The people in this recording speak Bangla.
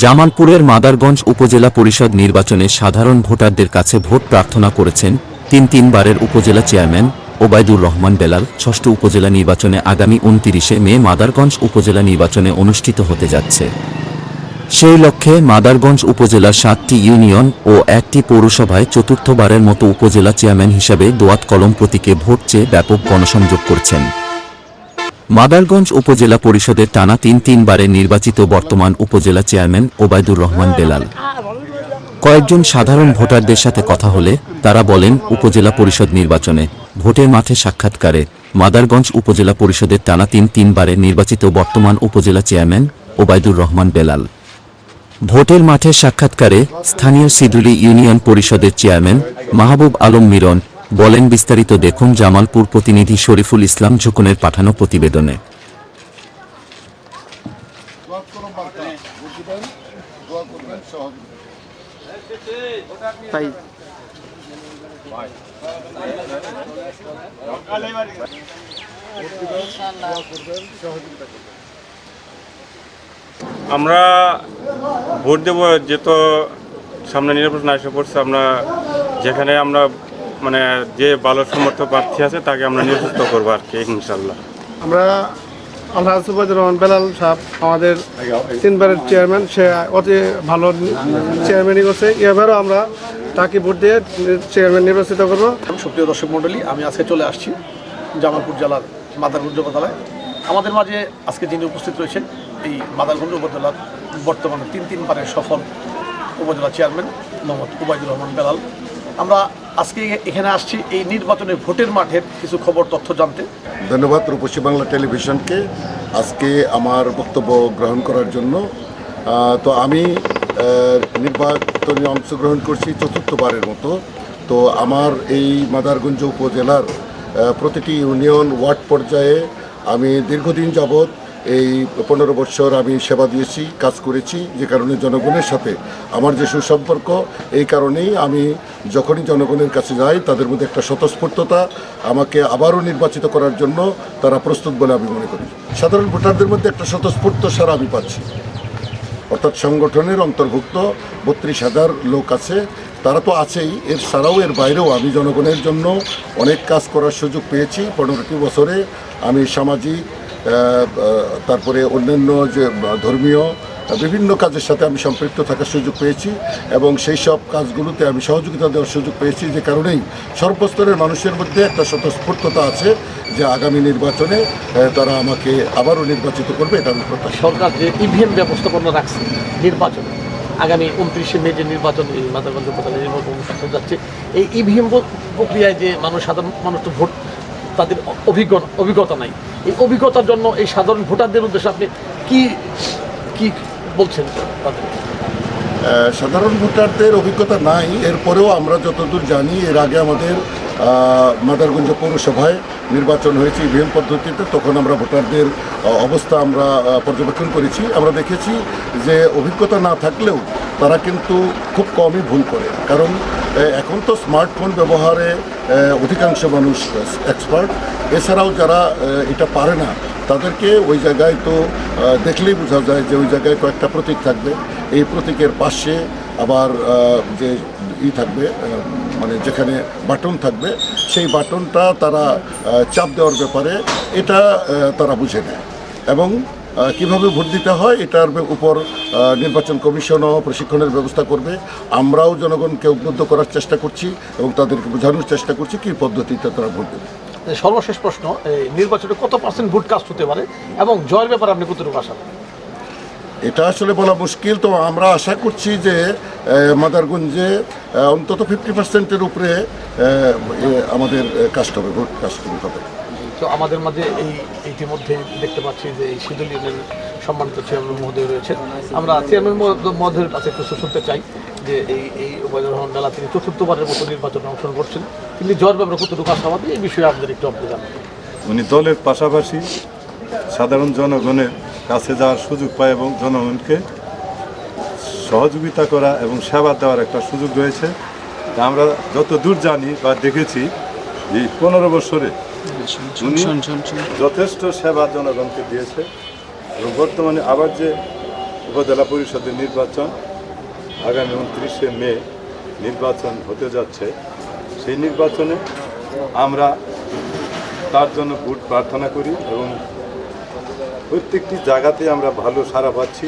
জামালপুরের মাদারগঞ্জ উপজেলা পরিষদ নির্বাচনে সাধারণ ভোটারদের কাছে ভোট প্রার্থনা করেছেন তিন তিনবারের উপজেলা চেয়ারম্যান ওবায়দুর রহমান বেলাল। ষষ্ঠ উপজেলা নির্বাচনে আগামী উনতিরিশে মে মাদারগঞ্জ উপজেলা নির্বাচনে অনুষ্ঠিত হতে যাচ্ছে। সেই লক্ষ্যে মাদারগঞ্জ উপজেলার সাতটি ইউনিয়ন ও একটি পৌরসভায় চতুর্থবারের মতো উপজেলা চেয়ারম্যান হিসাবে দোয়াত কলম প্রতীকে ভোট চেয়ে ব্যাপক গণসংযোগ করছেন। মাদারগঞ্জ উপজেলা পরিষদের টানা তিন তিনবারে নির্বাচিত বর্তমান উপজেলা চেয়ারম্যান ওবায়দুর রহমান বেলাল। কয়েকজন সাধারণ ভোটারদের সাথে কথা হলে তারা বলেন, উপজেলা পরিষদ নির্বাচনে ভোটের মাঠে সাক্ষাৎকারে মাদারগঞ্জ উপজেলা পরিষদের টানা তিন তিনবারে নির্বাচিত বর্তমান উপজেলা চেয়ারম্যান ওবায়দুর রহমান বেলাল। ভোটের মাঠে সাক্ষাৎকারে স্থানীয় সিদুলি ইউনিয়ন পরিষদের চেয়ারম্যান মাহবুব আলম মিরন বলেন বিস্তারিত দেখুন জামালপুর প্রতিনিধি শরীফুল ইসলাম ঝুকনের পাঠানো প্রতিবেদনে। তাই। আমরা ভোট দেব যেহেতু সামনে নির্বাচন আসে পড়ছে আমরা যেখানে আমরা মানে যে ভালো সমর্থ প্রার্থী আছে তাকে আমরা নির্বাচিত করব আর কি ইনশাল্লাহ। আমরা আল্লাহ সুবাদুর রহমান বেলাল সাহেব আমাদের তিনবারের চেয়ারম্যান সে অতি ভালো চেয়ারম্যানই করছে এবারও আমরা তাকে ভোট দিয়ে চেয়ারম্যান নির্বাচিত করব। সুপ্রিয় দর্শক মণ্ডলী আমি আজকে চলে আসছি জামালপুর জেলার মাদারগঞ্জ উপজেলায়। আমাদের মাঝে আজকে যিনি উপস্থিত রয়েছেন এই মাদারগঞ্জ উপজেলার বর্তমানে তিন তিনবারের সফল উপজেলা চেয়ারম্যান মোহাম্মদ উবাইদুর রহমান বেলাল। আমরা আজকে এখানে আসছি এই নির্বাচনের ভোটের মাঠের কিছু খবর, তথ্য জানতে। ধন্যবাদ রূপসী বাংলা টেলিভিশনকে আজকে আমার বক্তব্য গ্রহণ করার জন্য। তো আমি নির্বাচনে অংশগ্রহণ করছি চতুর্থবারের মতো। তো আমার এই মাদারগঞ্জ উপজেলার প্রতিটি ইউনিয়ন ওয়ার্ড পর্যায়ে আমি দীর্ঘদিন যাবৎ এই পনেরো বছর আমি সেবা দিয়েছি, কাজ করেছি যে কারণে জনগণের সাথে। আমার যে সুসম্পর্ক, এই কারণেই আমি যখনই জনগণের কাছে যাই, তাদের মধ্যে একটা স্বতঃস্ফূর্ততা আমাকে আবারও নির্বাচিত করার জন্য তারা প্রস্তুত বলে আমি মনে করি। সাধারণ ভোটারদের মধ্যে একটা স্বতঃস্ফূর্ত সারা আমি পাচ্ছি। অর্থাৎ সংগঠনের অন্তর্ভুক্ত বত্রিশ হাজার লোক আছে, তারা তো আছেই, এর ছাড়াও এর বাইরেও আমি জনগণের জন্য অনেক কাজ করার সুযোগ পেয়েছি। পনেরোটি বছরে আমি সামাজিক তারপরে অন্যান্য যে ধর্মীয় বিভিন্ন কাজের সাথে আমি সম্পৃক্ত থাকার সুযোগ পেয়েছি এবং সেই সব কাজগুলোতে আমি সহযোগিতা দেওয়ার সুযোগ পেয়েছি যে কারণেই সর্বস্তরের মানুষের মধ্যে একটা স্বতঃস্ফূর্ততা আছে যে আগামী নির্বাচনে তারা আমাকে আবারও নির্বাচিত করবে, এটা আমি সরকার যে ইভিএম ব্যবস্থাপনা রাখছে নির্বাচন, আগামী উনত্রিশে মে যে নির্বাচন, এই মাদারগঞ্জ উপজেলা নির্বাচন যাচ্ছে, এই ইভিএম প্রক্রিয়ায় যে মানুষ সাধারণ, মানুষ তো ভোট তাদের অভিজ্ঞতা অভিজ্ঞতা নাই। এই অভিজ্ঞতার জন্য এই সাধারণ ভোটারদের উদ্দেশ্যে আপনি কি কি বলছেন তাদের? সাধারণ ভোটারদের অভিজ্ঞতা নাই। এরপরেও আমরা যতদূর জানি, এর আগে আমাদের মাদারগঞ্জ পৌরসভায় নির্বাচন হয়েছে ইভিএম পদ্ধতিতে, তখন আমরা ভোটারদের অবস্থা আমরা পর্যবেক্ষণ করেছি। আমরা দেখেছি যে অভিজ্ঞতা না থাকলেও তারা কিন্তু খুব কমই ভুল করে। কারণ এখন তো স্মার্টফোন ব্যবহারে অধিকাংশ মানুষ এক্সপার্ট এছাড়াও যারা এটা পারে না, তাদেরকে ওই জায়গায় তো দেখলেই বোঝা যায় যে ওই জায়গায় কয়েকটা প্রতীক থাকবে। এই প্রতীকের পাশে আবার যে ই থাকবে মানে যেখানে বাটন থাকবে, সেই বাটনটা তারা চাপ দেওয়ার ব্যাপারে এটা তারা বুঝে নেয়। এবং কীভাবে ভোট দিতে হয় এটার উপর নির্বাচন কমিশনও প্রশিক্ষণের ব্যবস্থা করবে। আমরাও জনগণকে উদ্বুদ্ধ করার চেষ্টা করছি এবং তাদেরকে বোঝানোর চেষ্টা করছি কী পদ্ধতিতে তারা ভোট দেবে। সর্বশেষ প্রশ্ন এই নির্বাচনে কত পার্সেন্ট ভোট কাস্ট হতে পারে এবং জয়ের ব্যাপারে আপনি কতটুকু আশা? করেন? এটা আসলে বলা মুশকিল তো আমরা আশা করছি যে মাদারগঞ্জে অন্তত ফিফটি পার্সেন্টের উপরে আমাদের কাস্ট হবে ভোট কাস্ট হবে। তো আমাদের মাঝে এই ইতিমধ্যে দেখতে পাচ্ছি যে এই শীতল ইউনিয়নের সম্মানিত চেয়ারম্যান মহোদয় রয়েছেন। আমরা চেয়ারম্যান মহোদয়- মহোদয়ের কাছে কিছু শুনতে চাই যে এই এই উবায়দুর রহমান মেলা তিনি চতুর্থবারের মতো নির্বাচনে অংশগ্রহণ করছেন। তিনি জ্বর ব্যাপারে কতটুকু আশাবাদী? এই বিষয়ে আপনাদের একটু আপনি জানাবেন উনি দলের পাশাপাশি সাধারণ জনগণের কাছে যাওয়ার সুযোগ পায় এবং জনগণকে সহযোগিতা করা এবং সেবা দেওয়ার একটা সুযোগ রয়েছে। আমরা যত দূর জানি বা দেখেছি এই পনেরো বছরে উনি যথেষ্ট সেবা জনগণকে দিয়েছে এবং বর্তমানে আবার যে উপজেলা পরিষদের নির্বাচন আগামী উনত্রিশে মে নির্বাচন হতে যাচ্ছে সেই নির্বাচনে আমরা তার জন্য ভোট প্রার্থনা করি এবং প্রত্যেকটি জায়গাতে আমরা ভালো সাড়া পাচ্ছি।